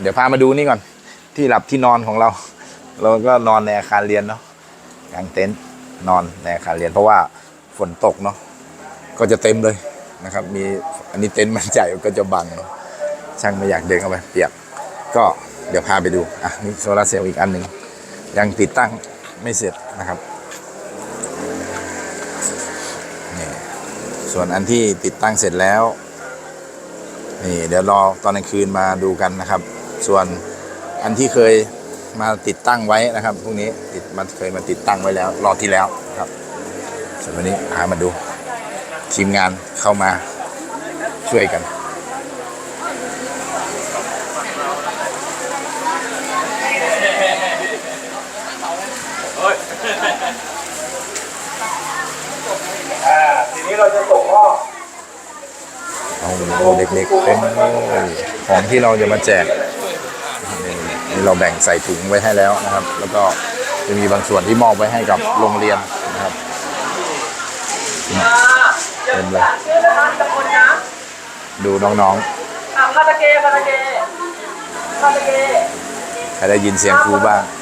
เดี๋ยวพามาดูนี่ก่อน ที่หลับที่นอนของเรา เราก็นอนในอาคารเรียนเนาะกางเต็นท์นอนในอาคารเรียน เพราะว่าฝนตกเนาะก็จะเต็มเลยนะครับ มีอันนี้เต็นท์มันใหญ่ก็จะบังเนาะช่างไม่อยากเดินเข้าไปเปียก ก็เดี๋ยวพาไปดูอะนี่โซลาเซลล์อีกอันหนึ่งยังติดตั้งไม่เสร็จนะครับนี่ส่วนอันที่ติดตั้งเสร็จแล้วนี่เดี๋ยวรอตอนกลางคืนมาดูกันนะครับ ส่วนอันที่เคยมาติดตั้งไว้นะครับพวกนี้ติดมันเคยมาติดตั้งไว้แล้ว รอบที่แล้วครับ ส่วนวันนี้พามาดู ทีมงานเข้ามาช่วยกันอ่าทีนี้เราจะส่งมอบเอาเด็กๆเป็นของที่เราจะมาแจก นี่นี่เราแบ่งใส่ถุงไว้ให้แล้วนะครับ แล้วก็จะมีบางส่วนที่มอบไว้ให้กับโรงเรียนนะครับเต็มเลยชื่อนะคะตะคนนะดูน้องอะคาตาเกะคาตาเกะคาตาเกะๆใครได้ยินเสียงครูบ้างค